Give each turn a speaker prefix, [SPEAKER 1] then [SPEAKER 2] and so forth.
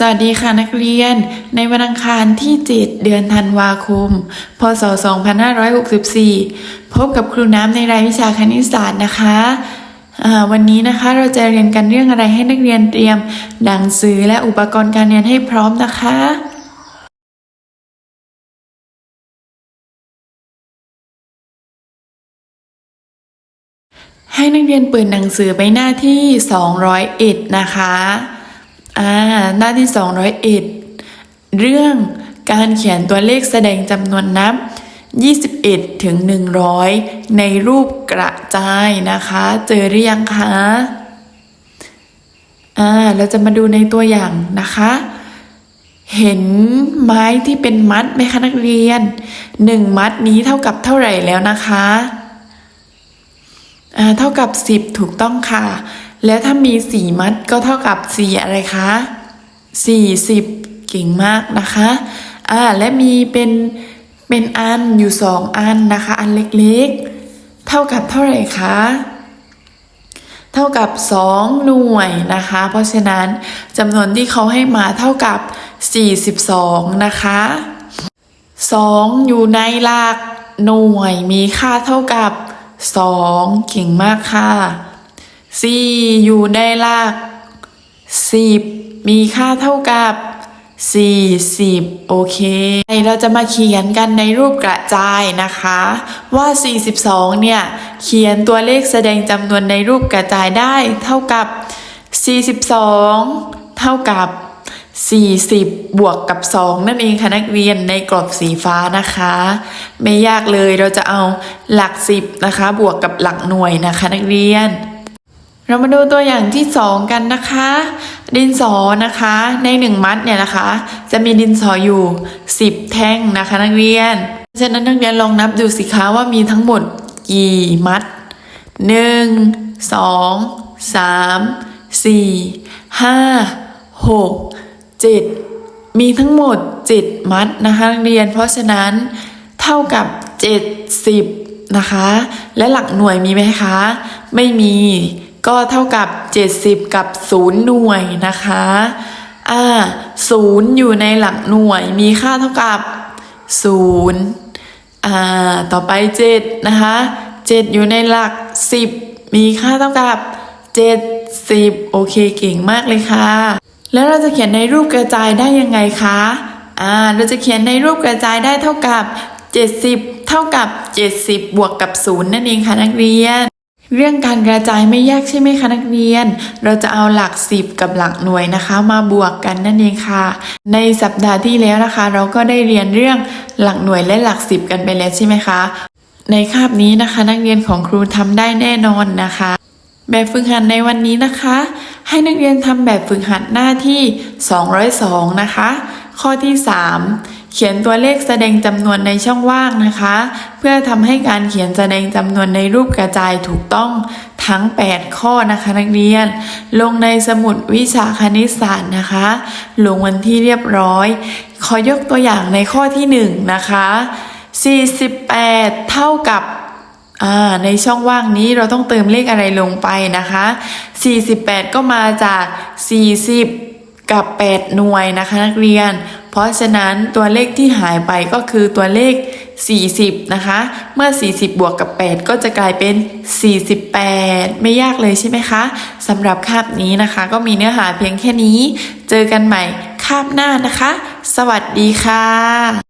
[SPEAKER 1] สวัสดีค่ะนักเรียน ในวันอังคารที่ 7 เดือนธันวาคม พศ 2564 พบกับครูน้ำในรายวิชาคณิตศาสตร์นะคะ วันนี้นะคะเราจะเรียนกันเรื่องอะไรให้นักเรียนเตรียมหนังสือและอุปกรณ์การเรียนให้พร้อมนะคะให้นักเรียนเปิดหนังสือไปหน้าที่ 201 นะคะ อ่าหน้าที่ 201 เรื่องการเขียนตัวเลขแสดงจำนวนนับ 21 ถึง 100 ในรูปกระจายนะคะ เจอหรือยังคะอ่าเราจะมาดูในตัวอย่างนะคะ เห็นไม้ที่เป็นมัดไหมคะนักเรียนหนึ่งมัดนี้เท่ากับเท่าไหร่แล้วนะคะอ่าเท่ากับ 10 ถูกต้องค่ะ แล้วถ้ามี4มัดก็เท่ากับ4อะไรคะ40เก่งมากนะคะอ่าและมีเป็นเป็นอันอยู่2อันนะคะ อันเล็กๆ เท่ากับเท่าไหร่คะเท่ากับ 2 หน่วยนะคะ เพราะฉะนั้นจำนวนที่เขาให้มาเท่ากับ 42 นะคะ 2 อยู่ในหลักหน่วยมีค่าเท่ากับ 2 เก่งมากค่ะ 4อยู่ในหลัก10มีค่าเท่ากับ40โอเคเราจะมาเขียนกันในรูปกระจายนะคะ ว่า42เนี่ยเขียนตัวเลขแสดงจำนวนในรูปกระจายได้เท่ากับ42เท่ากับ40 บวกกับ 2 นั่นเองค่ะนักเรียนในกรอบสีฟ้านะคะ ไม่ยากเลยเราจะเอาหลัก 10 นะคะ บวกกับหลักหน่วยนะคะ นักเรียน เรามาดูตัวอย่างที่ 2 กันนะคะ ดินสอนะคะในหนึ่งมัดเนี่ยนะคะ จะมีดินสออยู่ 10 แท่งนะคะนักเรียนเพราะฉะนั้นนักเรียนลองนับดูสิคะว่ามีทั้งหมดกี่มัดหนึ่งสองสามสี่ห้าหกเจ็ดมีทั้งหมดเจ็ดมัดนะคะนักเรียน เพราะฉะนั้นเท่ากับเจ็ดสิบนะคะ และหลักหน่วยมีไหมคะ ไม่มี ก็เท่ากับเจ็ดสิบกับศูนย์หน่วยนะคะอ่าศูนย์อยู่ในหลักหน่วยมีค่าเท่ากับศูนย์อ่าต่อไปเจ็ดนะคะเจ็ดอยู่ในหลักสิบมีค่าเท่ากับเจ็ดสิบโอเคเก่งมากเลยค่ะ แล้วเราจะเขียนในรูปกระจายได้ยังไงคะอ่าเราจะเขียนในรูปกระจายได้เท่ากับเจ็ดสิบเท่ากับเจ็ดสิบบวกกับศูนย์นั่นเองค่ะนักเรียน เรื่องการกระจายไม่ยากใช่ไหมคะนักเรียน เราจะเอาหลักสิบกับหลักหน่วยนะคะ มาบวกกันนั่นเองค่ะ ในสัปดาห์ที่แล้วนะคะ เราก็ได้เรียนเรื่องหลักหน่วยและหลักสิบกันไปแล้วใช่ไหมคะ ในคาบนี้นะคะ นักเรียนของครูทำได้แน่นอนนะคะ แบบฝึกหัดในวันนี้นะคะ ให้นักเรียนทำแบบฝึกหัดหน้าที่ 202 นะคะ ข้อที่ 3 เขียนตัวเลขแสดงจำนวนในช่องว่างนะคะ เพื่อทำให้การเขียนแสดงจำนวนในรูปกระจายถูกต้องทั้ง 8 ข้อนะคะนักเรียน ลงในสมุดวิชาคณิตศาสตร์นะคะ ลงวันที่เรียบร้อย ขอยกตัวอย่างในข้อที่ 1 นะคะ 48 เท่ากับในช่องว่างนี้เราต้องเติมเลขอะไรลงไปนะคะ 48 ก็มาจาก 40 กับ 8 หน่วยนะคะนักเรียน เพราะฉะนั้นตัวเลขที่หายไปก็คือตัวเลข 40 นะคะ เมื่อ 40 บวกกับ 8 ก็จะกลายเป็น 48 ไม่ยากเลยใช่ไหมคะสำหรับคาบนี้นะคะ ก็มีเนื้อหาเพียงแค่นี้ เจอกันใหม่คาบหน้านะคะ สวัสดีค่ะ